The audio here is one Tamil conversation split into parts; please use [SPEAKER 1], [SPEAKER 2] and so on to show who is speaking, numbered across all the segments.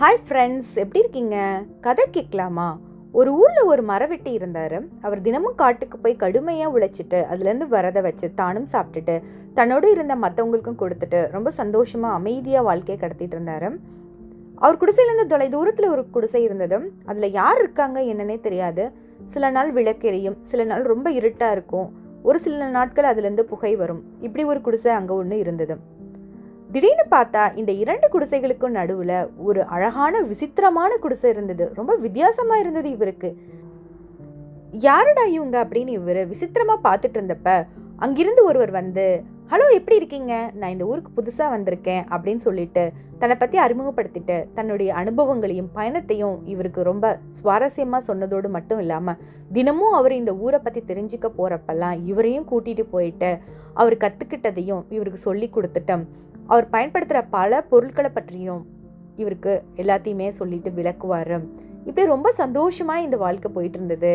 [SPEAKER 1] ஹாய் ஃப்ரெண்ட்ஸ் எப்படி இருக்கீங்க? கதை கேட்கலாமா? ஒரு ஊரில் ஒரு மரவெட்டி இருந்தார். அவர் தினமும் காட்டுக்கு போய் கடுமையாக உழைச்சிட்டு அதுலேருந்து வரதை வச்சு தானும் சாப்பிட்டுட்டு தன்னோடு இருந்த மற்றவங்களுக்கும் கொடுத்துட்டு ரொம்ப சந்தோஷமாக அமைதியாக வாழ்க்கையை கடத்திட்டு இருந்தார். அவர் குடிசையிலேருந்து தொலை தூரத்தில் ஒரு குடிசை இருந்தது. அதில் யார் இருக்காங்க என்னன்னே தெரியாது. சில நாள் விளக்கெரியும் சில நாள் ரொம்ப இருட்டாக இருக்கும். ஒரு சில நாட்கள் அதுலேருந்து புகை வரும். இப்படி ஒரு குடிசை அங்கே ஒன்று இருந்தது. திடீர்னு பார்த்தா இந்த இரண்டு குடிசைகளுக்கும் நடுவில் ஒரு அழகான விசித்திரமான குடிசை இருந்தது. ரொம்ப வித்தியாசமாக இருந்தது இவருக்கு. யாருடா இவங்க? அப்படின்னு இவர் விசித்திரமாக பார்த்துட்டு இருந்தப்ப அங்கிருந்து ஒருவர் வந்து ஹலோ எப்படி இருக்கீங்க? நான் இந்த ஊருக்கு புதுசாக வந்திருக்கேன் அப்படின்னு சொல்லிட்டு தன்னை பற்றி அறிமுகப்படுத்திட்டு தன்னுடைய அனுபவங்களையும் பயணத்தையும் இவருக்கு ரொம்ப சுவாரஸ்யமாக சொன்னதோடு மட்டும் இல்லாமல் தினமும் அவர் இந்த ஊரை பற்றி தெரிஞ்சுக்க போகிறப்பெல்லாம் இவரையும் கூட்டிகிட்டு போயிட்டு அவர் கற்றுக்கிட்டதையும் இவருக்கு சொல்லி கொடுத்துட்டோம். அவர் பயன்படுத்துகிற பல பொருட்களை பற்றியும் இவருக்கு எல்லாத்தையுமே சொல்லிட்டு விளக்குவார். இப்படி ரொம்ப சந்தோஷமாக இந்த வாழ்க்கை போயிட்டு இருந்தது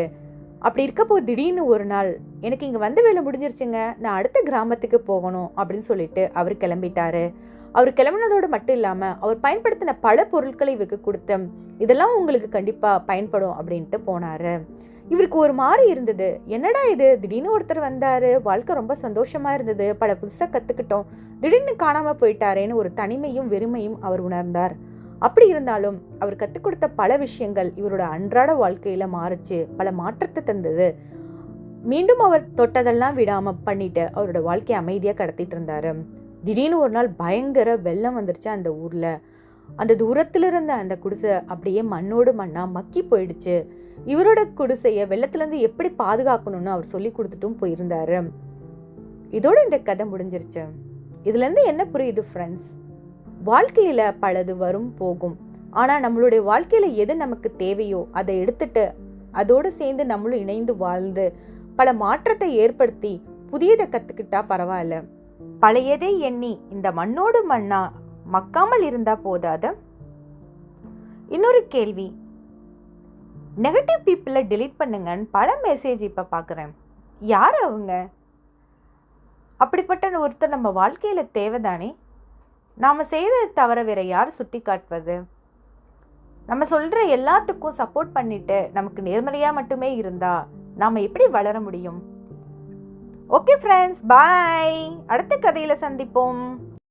[SPEAKER 1] அப்படி இருக்கப்போ திடீர்னு ஒரு நாள் எனக்கு இங்கே வந்த வேலை முடிஞ்சிருச்சுங்க நான் அடுத்த கிராமத்துக்கு போகணும் அப்படின்னு சொல்லிட்டு அவர் கிளம்பிட்டாரு. அவர் கிளம்பினதோடு மட்டும் இல்லாமல் அவர் பயன்படுத்தின பல பொருட்களை இவருக்கு கொடுத்தேன். இதெல்லாம் உங்களுக்கு கண்டிப்பாக பயன்படும் அப்படின்ட்டு போனார். இவருக்கு ஒரு மாதிரி இருந்தது. என்னடா இது? திடீர்னு ஒருத்தர் வந்தார். வாழ்க்கை ரொம்ப சந்தோஷமாக இருந்தது. பல புதுசாக கற்றுக்கிட்டோம் திடீர்னு காணாமல் போயிட்டாரேன்னு ஒரு தனிமையும் வெறுமையும் அவர் உணர்ந்தார். அப்படி இருந்தாலும் அவர் கற்றுக் கொடுத்த பல விஷயங்கள் இவரோட அன்றாட வாழ்க்கையில் மாறுச்சு. பல மாற்றத்தை தந்தது. மீண்டும் அவர் தொட்டதெல்லாம் விடாமல் பண்ணிட்டு அவரோட வாழ்க்கையை அமைதியாக கடத்திட்டு இருந்தார். திடீர்னு ஒரு நாள் பயங்கர வெள்ளம் வந்துருச்சு அந்த ஊரில். அந்த தூரத்தில் இருந்த அந்த குடிசை அப்படியே மண்ணோடு மண்ணாக மக்கி போயிடுச்சு. இவரோட குடிசையை வெள்ளத்துலேருந்து எப்படி பாதுகாக்கணும்னு அவர் சொல்லி கொடுத்துட்டும் போயிருந்தாரு. இதோட இந்த கதை முடிஞ்சிருச்சு. இதுலேருந்து என்ன புரியுது ஃப்ரெண்ட்ஸ் வாழ்க்கையில் பலது வரும் போகும். ஆனால் நம்மளுடைய வாழ்க்கையில் எது நமக்கு தேவையோ அதை எடுத்துட்டு அதோடு சேர்ந்து நம்மளும் இணைந்து வாழ்ந்து பல மாற்றத்தை ஏற்படுத்தி புதியதை கற்றுக்கிட்டா பரவாயில்ல. பழையதே எண்ணி இந்த மண்ணோடு மண்ணா மக்காமல் இருந்தா போதாத? இன்னொரு கேள்வி. நெகட்டிவ் பீப்புளை டெலீட் பண்ணுங்கன்னு பல மெசேஜ் இப்போ பார்க்குறேன் யார் அவங்க? அப்படிப்பட்ட ஒருத்தர் நம்ம வாழ்க்கையில் தேவைதானே? நாம் செய்கிறத தவிர வேற யார் சுட்டி காட்டுவது? நம்ம சொல்கிற எல்லாத்துக்கும் சப்போர்ட் பண்ணிட்டு நமக்கு நேர்மறையாக மட்டுமே இருந்தால் நாம் எப்படி வளர முடியும்? ஓகே ஃப்ரெண்ட்ஸ் பாய் அடுத்த கதையில் சந்திப்போம்.